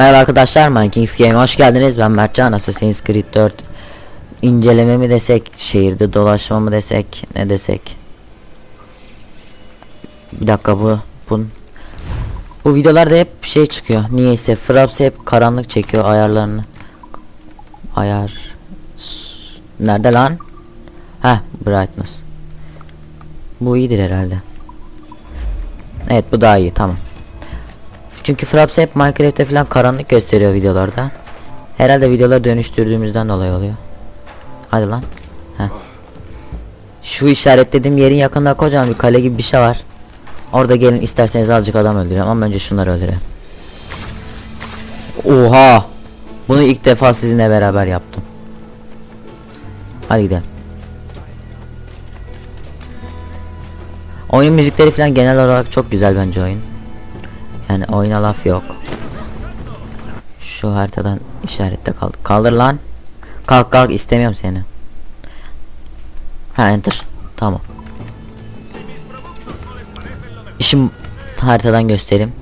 Merhaba arkadaşlar, Minekings Game'e hoş geldiniz. Ben Mertcan, Assassin's Creed 4 inceleme mi desek, şehirde dolaşma mı desek, ne desek. Bir dakika bu, bu, bu videolarda hep şey çıkıyor. Niyeyse Fraps hep karanlık çekiyor ayarlarını. Ayar. Nerede lan? Heh, brightness. Bu iyidir herhalde. Evet bu daha iyi tamam. Çünkü Fraps hep Minecraft'te falan karanlık gösteriyor videolarda. Herhalde videoları dönüştürdüğümüzden dolayı oluyor. Hadi lan. Heh. Şu işaretlediğim yerin yakında kocaman bir kale gibi bir şey var. Orada gelin isterseniz azıcık adam öldürelim ama önce şunları öldürelim. Oha! Bunu ilk defa sizinle beraber yaptım. Hadi gidelim. Oyun müzikleri falan genel olarak çok güzel bence oyun. Yani oyuna laf yok. Şu haritadan işarette kaldı. Kaldır lan. Kalk kalk istemiyorum seni. Ha enter. Tamam. İşim haritadan göstereyim.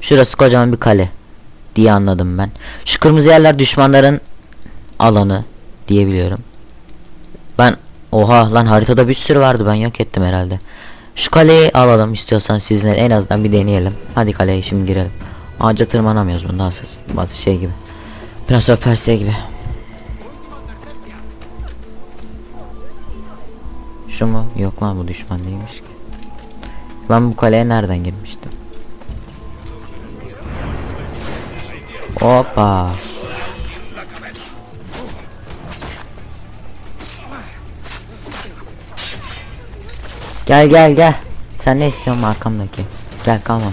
Şurası kocaman bir kale diye anladım ben. Şu kırmızı yerler düşmanların alanı diyebiliyorum. Ben oha lan haritada bir sürü vardı ben yok ettim herhalde. Şu kaleyi alalım istiyorsan sizinle en azından bir deneyelim. Hadi kaleye şimdi girelim. Ağaca tırmanamıyoruz bunda asıl. Bazı şey gibi. Prince of Persia gibi. Şu mu? Yok lan bu düşman değilmiş ki. Ben bu kaleye nereden girmiştim? Hoppa. Gel gel gel. Sen ne istiyorsun arkamdaki? Gel kalma.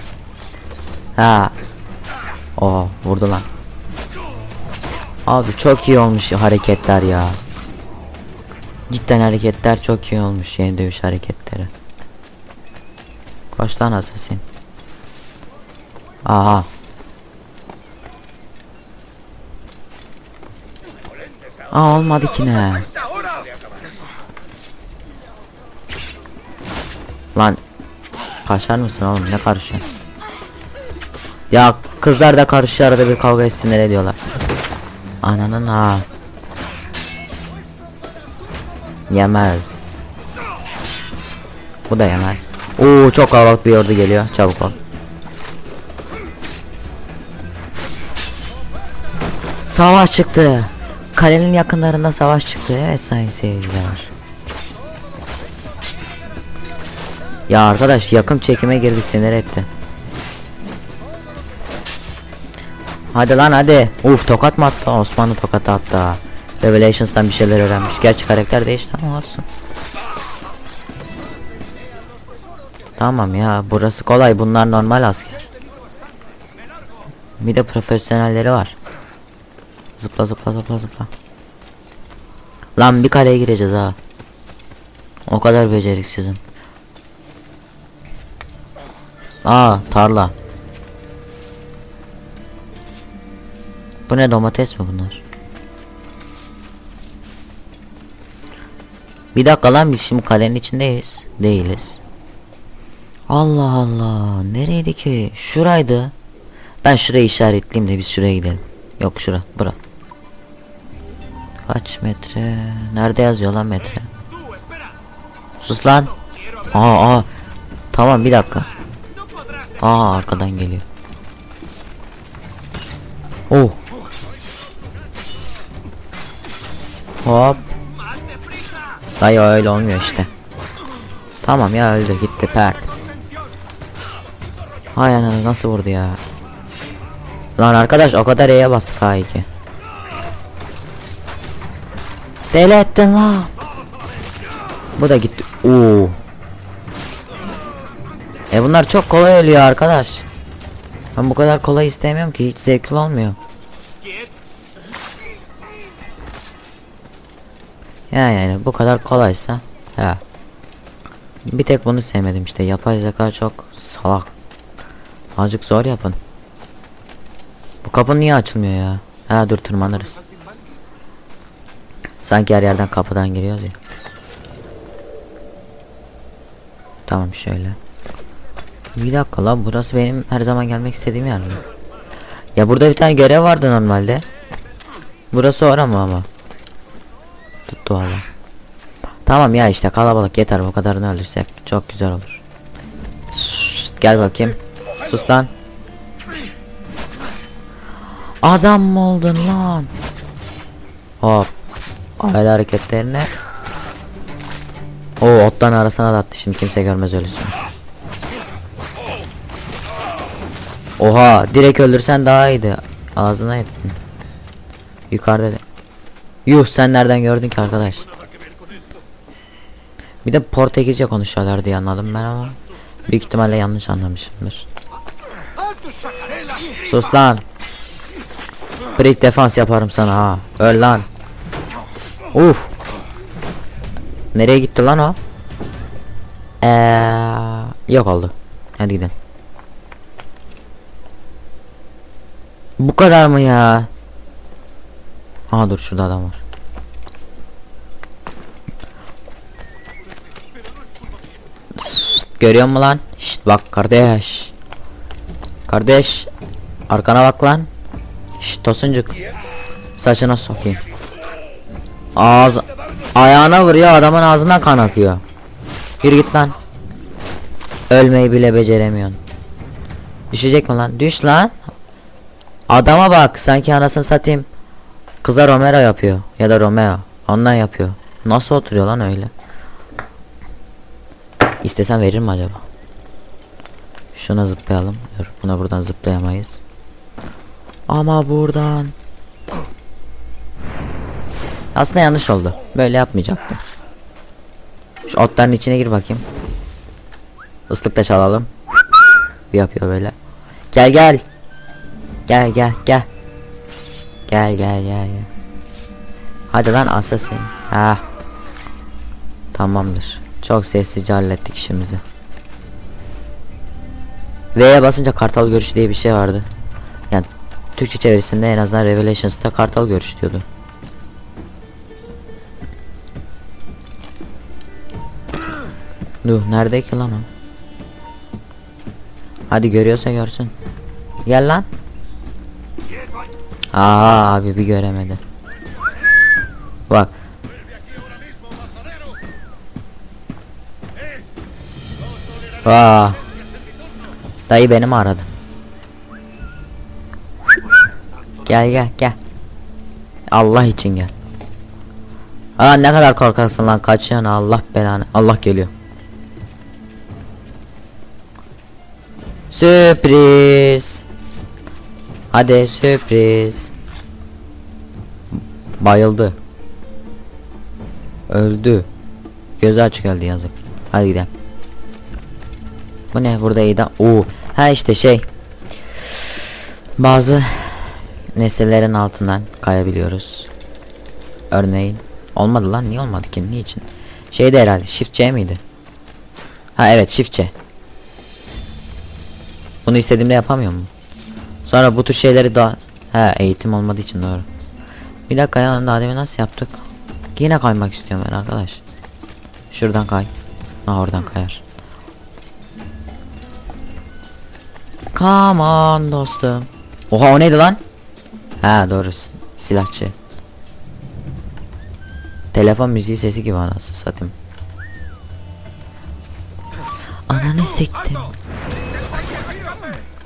Ha. Oo vurdu lan. Abi çok iyi olmuş hareketler ya. Cidden hareketler çok iyi olmuş yeni dövüş hareketleri. Koş lan assassin. Aha. Aa olmadı ki ne? Lan kaçar mısın oğlum ne karışıyorsun? Ya kızlar da karışıyor arada bir kavga etsinler ediyorlar. Ananın ha. Yemez. Bu da yemez. Oo çok kalabalık bir ordu geliyor. Çabuk ol. Savaş çıktı. Kalenin yakınlarında savaş çıktı. Evet sayın seyirciler. Ya arkadaş yakın çekime girdi sinir etti. Hadi lan hadi. Uf tokat mı attı? Osmanlı tokat attı. Revelations'tan bir şeyler öğrenmiş. Gerçi karakter değişti ama olsun. Tamam ya burası kolay bunlar normal asker. Bir de profesyonelleri var. Zıpla zıpla zıpla zıpla. Lan bir kaleye gireceğiz ha. O kadar beceriksizim. Aa tarla. Bu ne domates mi bunlar? Bir dakika lan biz şimdi kalenin içindeyiz. Değiliz. Allah Allah. Nereydi ki? Şuraydı. Ben şurayı işaretleyeyim de biz şuraya gidelim. Yok şura. Bura. Kaç metre? Nerede yazıyor lan metre? Sus lan. Aa aa. Tamam bir dakika. Aa arkadan geliyor. Oh. Hop. Dayı öyle olmuyor işte. Tamam ya öldü gitti pert. Hay ananı nasıl vurdu ya. Lan arkadaş o kadar E'ye bastık H2. Deli ettin lan. Bu da gitti. Oo. E bunlar çok kolay ölüyor arkadaş. Ben bu kadar kolay istemiyorum ki hiç zevkli olmuyor. Ya yani bu kadar kolaysa ya. Bir tek bunu sevmedim işte yapay zeka çok salak. Azıcık zor yapın. Bu kapı niye açılmıyor ya? Ha dur tırmanırız. Sanki her yerden kapıdan giriyoruz ya. Tamam şöyle. Bir dakika lan burası benim her zaman gelmek istediğim yer mi? Ya burada bir tane görev vardı normalde. Burası ora mı ama? Tuttu valla. Tamam ya işte kalabalık yeter bu kadarını öldürsek çok güzel olur. Şşt, gel bakayım. Sus lan. Adam mı oldun lan? Hop. Aile hareketlerine. O ottan arasına da attı şimdi kimse görmez öylesine. Oha direkt öldürsen daha iyiydi. Ağzına ettin. Yukarıda. da- Yuh sen nereden gördün ki arkadaş? Bir de Portekizce konuşuyorlar diye anladım ben ama büyük ihtimalle yanlış anlamışımdır. Sus lan. Break defans yaparım sana ha. Öl lan. Uf. Nereye gitti lan o? Eee yok oldu. Hadi gidelim. Bu kadar mı ya? Aha dur şurada adam var. Görüyor musun lan? Şşt bak kardeş. Kardeş. Arkana bak lan. Şşt tosuncuk. Saçına sokayım. Ağız ayağına vuruyor adamın ağzından kan akıyor. Yürü git lan. Ölmeyi bile beceremiyorsun. Düşecek mi lan? Düş lan. Adama bak sanki anasını satayım. Kıza Romero yapıyor ya da Romeo. Ondan yapıyor. Nasıl oturuyor lan öyle? İstesem verir mi acaba? Şuna zıplayalım. Dur, buna buradan zıplayamayız. Ama buradan. Aslında yanlış oldu. Böyle yapmayacaktım. Şu otların içine gir bakayım. Islık da çalalım. Bir yapıyor böyle. Gel gel. Gel gel gel. Gel gel gel gel. Hadi lan assassin. Ha. Tamamdır. Çok sessizce hallettik işimizi. V'ye basınca kartal görüş diye bir şey vardı. Yani Türkçe çevirisinde en azından Revelations'ta kartal görüş diyordu. Dur nerede ki lan o? Hadi görüyorsa görsün. Gel lan. Aa abi bir göremedi. Bak. Aa. Dayı beni mi aradı? Gel gel gel. Allah için gel. Aa ne kadar korkaksın lan kaçıyorsun Allah belanı. Allah geliyor. Sürpriz. Hadi sürpriz. Bayıldı. Öldü. Gözü açık öldü yazık. Hadi gidelim. Bu ne burada de. Oo. Ha işte şey. Bazı nesnelerin altından kayabiliyoruz. Örneğin olmadı lan niye olmadı ki niçin? Şeyde herhalde shift C miydi? Ha evet shift C. Bunu istediğimde yapamıyor mu? Sonra bu tür şeyleri da ha eğitim olmadığı için doğru. Bir dakika ya daha demin nasıl yaptık? Yine kaymak istiyorum ben arkadaş. Şuradan kay. Ha oradan kayar. Come on dostum. Oha o neydi lan? Ha doğru silahçı. Telefon müziği sesi gibi anasını satayım. Ananı siktim.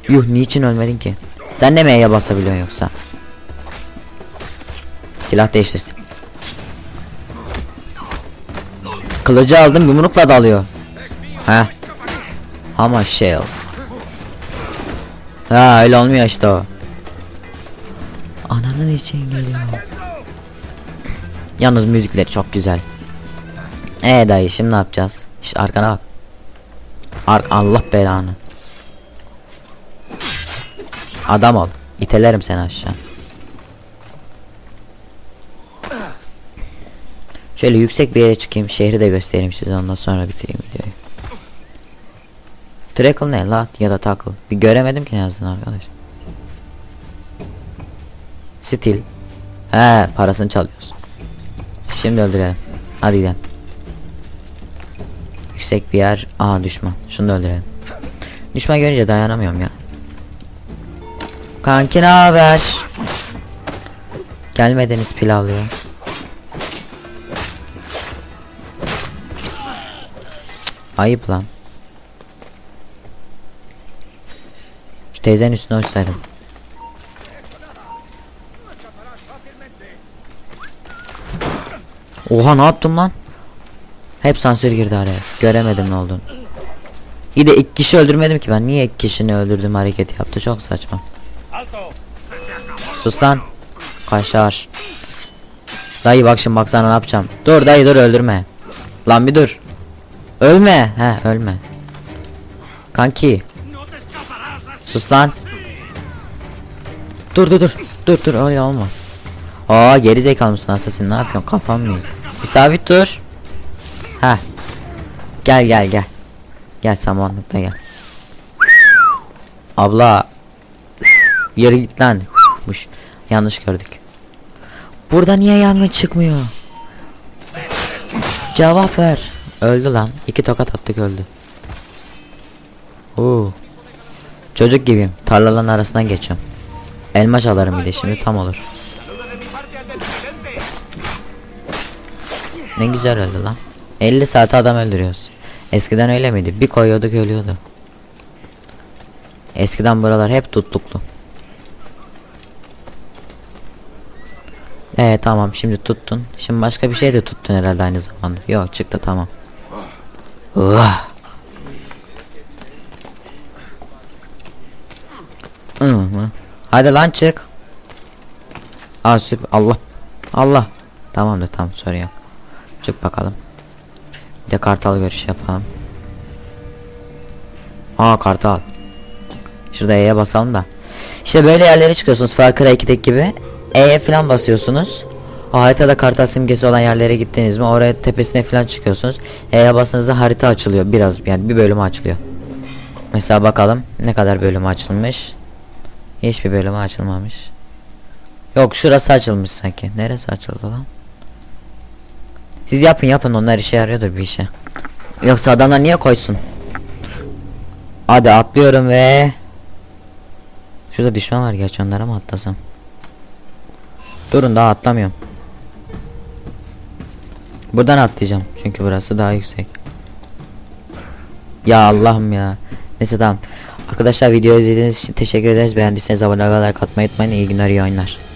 Yuh niçin ölmedin ki? Sen de mi E'ye basabiliyorsun yoksa? Silah değiştirsin. Kılıcı aldım yumrukla dalıyor. Ha. Ama shield. Ha öyle olmuyor işte o. Ananın için geliyor. Yalnız müzikleri çok güzel. Ee dayı şimdi ne yapacağız? İşte arkana bak. Ark Allah belanı. Adam ol. İtelerim seni aşağı. Şöyle yüksek bir yere çıkayım. Şehri de göstereyim size ondan sonra bitireyim videoyu. Trickle ne la ya da tackle. Bir göremedim ki ne yazdın arkadaş. Stil. He parasını çalıyoruz. Şimdi öldürelim. Hadi gidelim. Yüksek bir yer. Aa düşman. Şunu da öldürelim. Düşman görünce dayanamıyorum ya. Kanki ne haber? Gelmediniz pilavlıya. Ayıp lan. Şu teyzenin üstüne uçsaydım. Oha ne yaptım lan? Hep sansür girdi araya. Göremedim ne olduğunu. İyi de iki kişi öldürmedim ki ben. Niye iki kişini öldürdüm hareketi yaptı çok saçma. Sus lan. Kaşar. Dayı bak şimdi baksana ne yapacağım. Dur dayı dur öldürme. Lan bir dur. Ölme. He ölme. Kanki. Sus lan. Dur dur dur. Dur dur öyle olmaz. Aa geri zekalı mısın assassin ne yapıyorsun kafam mı? Bir sabit dur. Ha. Gel gel gel. Gel samanlıkta gel. Abla. Yürü git lan. Yanlış gördük. Burada niye yangın çıkmıyor? Cevap ver. Öldü lan. İki tokat attık öldü. Oo. Çocuk gibiyim. Tarlaların arasından geçiyorum. Elma çalarım bir de şimdi tam olur. Ne güzel öldü lan. 50 saate adam öldürüyoruz. Eskiden öyle miydi? Bir koyuyorduk ölüyordu. Eskiden buralar hep tutluklu. Ee tamam şimdi tuttun. Şimdi başka bir şey de tuttun herhalde aynı zamanda. Yok çıktı tamam. Hı. Hadi lan çık. Aa süper. Allah. Allah. Tamamdır tamam sorun yok. Çık bakalım. Bir de kartal görüş yapalım. Aa kartal. Şurada E'ye basalım da. İşte böyle yerlere çıkıyorsunuz Far Cry 2'deki gibi. E'ye falan basıyorsunuz. Haritada kartal simgesi olan yerlere gittiniz mi oraya tepesine falan çıkıyorsunuz. E'ye bastığınızda harita açılıyor biraz yani bir bölümü açılıyor. Mesela bakalım ne kadar bölümü açılmış. Hiçbir bölümü açılmamış. Yok şurası açılmış sanki. Neresi açıldı lan? Siz yapın yapın onlar işe yarıyordur bir işe. Yoksa adamlar niye koysun? Hadi atlıyorum ve Şurada düşman var gerçi onlara mı atlasam? Durun daha atlamıyorum. Buradan atlayacağım çünkü burası daha yüksek. Ya Allah'ım ya. Neyse tamam. Arkadaşlar video izlediğiniz için teşekkür ederiz. Beğendiyseniz abone like atmayı unutmayın. İyi günler iyi oyunlar.